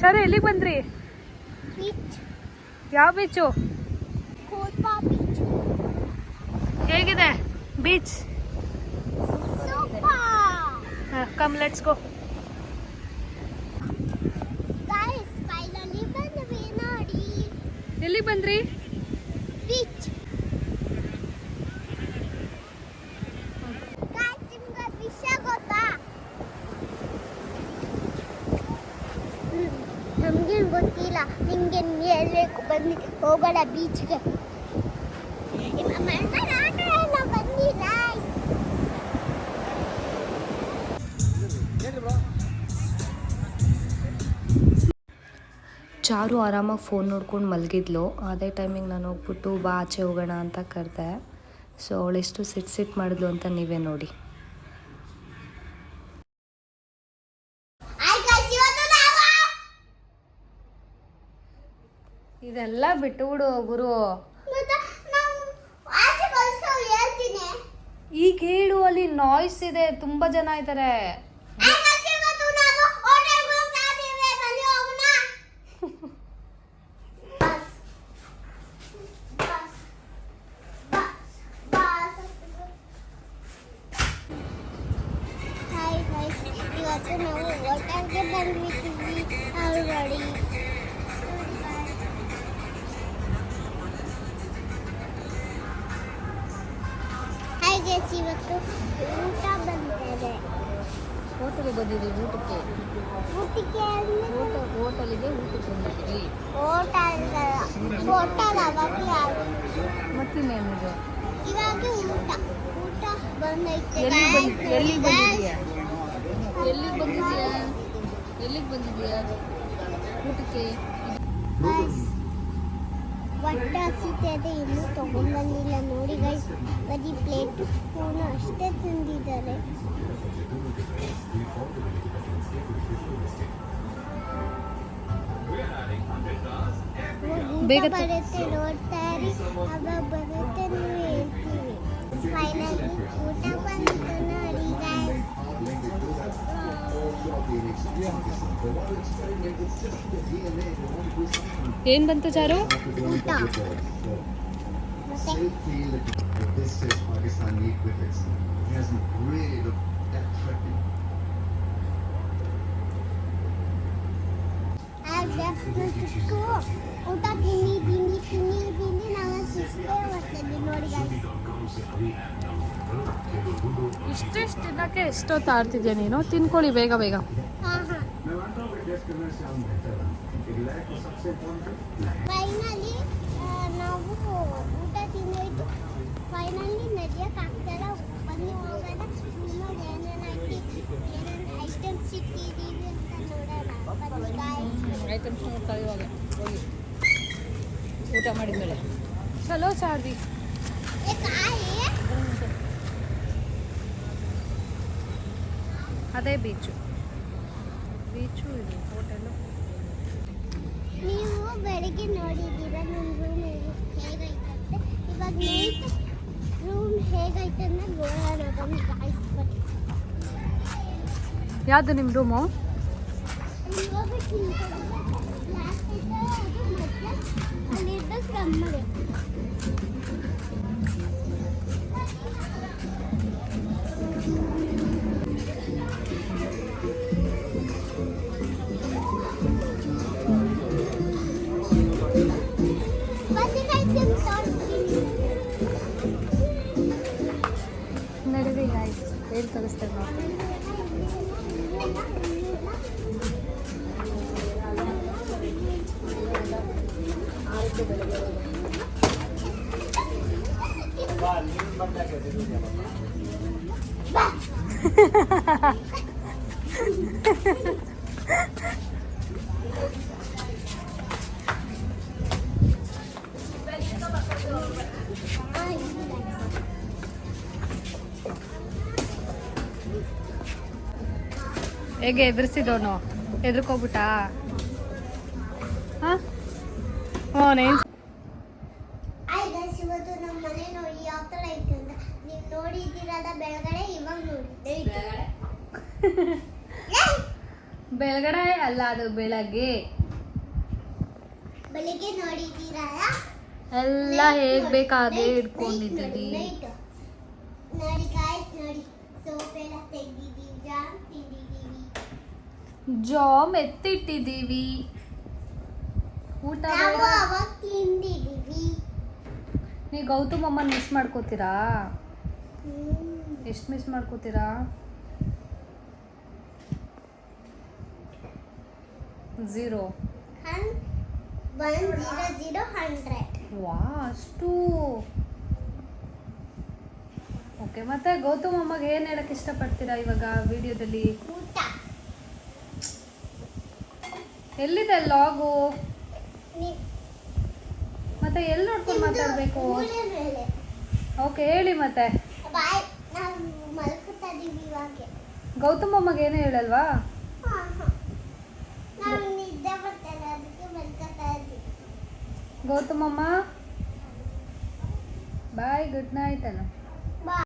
ಸರಿ ಎಲ್ಲಿಗೆ ಬಂದ್ರಿ? ಬೀಚ್ ಯಾವ ಬೀಚು ಹೇಗಿದೆ? ಬೀಚ್ ಕಮ್ ಲೆಟ್ಸ್ ಗೋ ಎಲ್ಲಿಗೆ ಬಂದ್ರಿ? ಬೀಚ್ ನಿಮ್ಗೆ ಹೇಳ್ಬೇಕು ಬನ್ನಿ ಹೋಗೋಣ ಬೀಚ್ಗೆ. ಚಾರು ಆರಾಮಾಗಿ ಫೋನ್ ನೋಡ್ಕೊಂಡು ಮಲಗಿದ್ಲು. ಅದೇ ಟೈಮಿಗೆ ನಾನು ಹೋಗ್ಬಿಟ್ಟು ಬಾ, ಆಚೆ ಹೋಗೋಣ ಅಂತ ಕರೆದೆ. ಸೊ ಅವಳೆಷ್ಟು ಸಿಟ್ ಸಿಟ್ ಮಾಡಿದ್ಲು ಅಂತ ನೀವೇ ನೋಡಿ. ಇದೆಲ್ಲ ಬಿಟ್ಟು ಬಿಡು ಗುರು ಈಗ ಹೇಳು ಅಲ್ಲಿ ನಾಯ್ಸ್ ಇದೆ ತುಂಬಾ ಜನ ಇದ್ದಾರೆ. ಇವತ್ತು ನಾವು ಹೋಟೆಲ್ಗೆ ಬಂದ್ಬಿಟ್ಟಿದ್ವಿ ಅವ್ರು ಬನ್ನಿ ಗೈಸ್ ಇವತ್ತು ಊಟ ಬಂದಿದೆ. ಹೋಟೆಲ್ಗೆ ಬಂದಿದ್ದೀವಿ ಊಟಕ್ಕೆ? ಊಟಕ್ಕೆ ಊಟ ಹೋಟೆಲ್ಗೆ ಊಟಕ್ಕೆ ಬಂದಿದ್ದೀವಿ ಹೋಟೆಲ್ ಹೋಟೆಲ್ ಇವಾಗ ಊಟ ಊಟ ಬಂದೈತೆ. ಎಲ್ಲಿಗೆ. ಎಲ್ಲಿಗೆ ಬಂದಿದ್ಯಾ ಎಲ್ಲಿಗೆ ಬಂದಿದ್ಯಾ ಎಲ್ಲಿಗೆ ಬಂದಿದ್ಯಾ ಊಟಕ್ಕೆ? ಹೊಟ್ಟೆ ಹಸಿತದೆ ಇನ್ನೂ ತಗೊಂಡ್ಬಂದಿಲ್ಲ ನೋಡಿ. ಬರೀ ಪ್ಲೇಟ್ ಸ್ಪೂನ್ ಅಷ್ಟೇ ತಿಂದಿದ್ದಾರೆ ಊಟ ಬೇಗ ತ- ಬರುತ್ತೆ ನೋಡ್ತಾ ಇರಿ ಅವಾಗ ಬರುತ್ತೆ ನೀವು ಹೇಳ್ತೀವಿ ಫೈನಲಿ ಊಟ ಬಂದಿತ್ತು ನೋಡಿ ಗೈಸ್ ಏನ್ ಬಂತು ಚಾರು ಊಟ ಮತ್ತೆ ಇಷ್ಟು guys. ಇಷ್ಟೆಷ್ಟು ತಿನ್ನಕ್ಕೆ ಎಷ್ಟೊತ್ತು ಆಡ್ತಿದ್ಯಾ ನೀನು ತಿನ್ಕೊಳ್ಳಿ ಬೇಗ ಬೇಗ ಫೈನಲಿ ನಾವು ಊಟ ತಿಂದೋಯ್ತು ಫೈನಲಿ ನದಿಯಕ್ಕೆ ಆಗ್ತಾರ ಬನ್ನಿ ಹೋಗೋಣ ನಿಮಗೆ ಏನೇನು ಹಾಕಿ ಏನೇನು ಐಟಮ್ಸ್ ಸಿಕ್ಕಿದ್ದೀವಿ ಅಂತ ನೋಡೋಣ ಬನ್ನಿ guys. ಐಟಮ್ಸ್ ನೋಡ್ತಾ ಇವಾಗ. ಹೋಗಿ. ಊಟ ಮಾಡಿದ್ಮೇಲೆ. ಚಲೋ ಚಾರ್ವಿ ಏ ಕಾಯಿ ಅದೇ ಬೀಚು. ಬೀಚು ಇದು ಹೋಟೆಲು. ನೀವು ಬೆಳಿಗ್ಗೆ ನೋಡಿದ್ದೀರಾ? ನಮ್ಮ ರೂಮ್ ಹೇಗೈತಂತೆ? ಇವಾಗ ರೂಮ್ ನೋಡೋಣ. ಗಾಯ್ಸ್ ಯಾವುದು ನಿಮ್ಮ ರೂಮು ಅಲ್ಲಿದ್ದ ಕ್ರಮ್ಮದೆ ಬನ್ನಿ guys, ನಿಮ್ಗೆ ತೋರಿಸ್ತೀನಿ. ನಡೀರಿ ಗಾಯ್ಸ್ ಏನು ಕಲಿಸ್ತೇವೆ ನಾವು ಹೇಗೆ ಎದುರಿಸಿದವನು ಎದ್ರಕೋಗ್ಬಿಟ್ಟ ಹಾಂ ಹ್ಞೂ ಬೆಳಗಡೆ ಇವಾಗ ನೋಡಿ. ಬೆಳಗಡೆ? ಅಲ್ಲ ಅದು ಬೆಳಗ್ಗೆ. ಬೆಳಿಗ್ಗೆ ನೋಡಿದೀರಲ್ಲ ಎಲ್ಲ ಹೇಗ್ ಬೇಕಾಗೆ ಇಟ್ಕೊಂಡಿದ್ದೀವಿ ನೋಡಿ ಗಾಯ್ಸ್ ನೋಡಿ ಸೋಪ್ ಎಲ್ಲ ತೆಗ್ದಿದ್ದೀವಿ ಜಾಮ್ ತಿಂದಿದ್ದೀವಿ. ಜಾಮ್ ಎತ್ತಿಟ್ಟಿದ್ದೀವಿ. ಊಟ ನಾವು ಬೇಡ? ಅವಾಗ ತಿಂದಿದ್ದೀವಿ. ನೀವು ಗೌತಮ್ ಅಮ್ಮನ ಮಿಸ್ ಮಾಡ್ಕೋತೀರಾ. ಎಷ್ಟು ಮಿಸ್ ಮಾಡ್ಕೋತೀರಾ? ಝೀರೋ ವಾ ಅಷ್ಟು. ಓಕೆ ಮತ್ತೆ ಗೌತಮ್ ಅಮ್ಮಗೆ ಏನು ಹೇಳಕ್ ಇಷ್ಟಪಡ್ತೀರಾ ಇವಾಗ ವಿಡಿಯೋದಲ್ಲಿ ಎಲ್ಲಿದೆ ಲಾಗು? ಮತ್ತೆ ಎಲ್ಲಿ ನೋಡ್ಕೊಂಡು ಮಾತಾಡಬೇಕು? ಓಕೆ ಹೇಳಿ ಮತ್ತೆ. ಬಾಯ್ ನಾವು ಮಲ್ಕೊತಾ ಇದೀವಿ ಇವಾಗ. ಗೌತಮ್ ಅಮ್ಮಗೆ ಏನು ಹೇಳಲ್ವಾ. ನಾವು ನಿದ್ದೆ ಬರ್ತಲ್ಲ ಅದಕ್ಕೆ ಮಲ್ಕೊತಾ ಇದ್ವಿ ಗೌತಮ್ ಅಮ್ಮ. ಬಾಯ್ ಗುಡ್ ನೈಟ್ ಅನ್ನು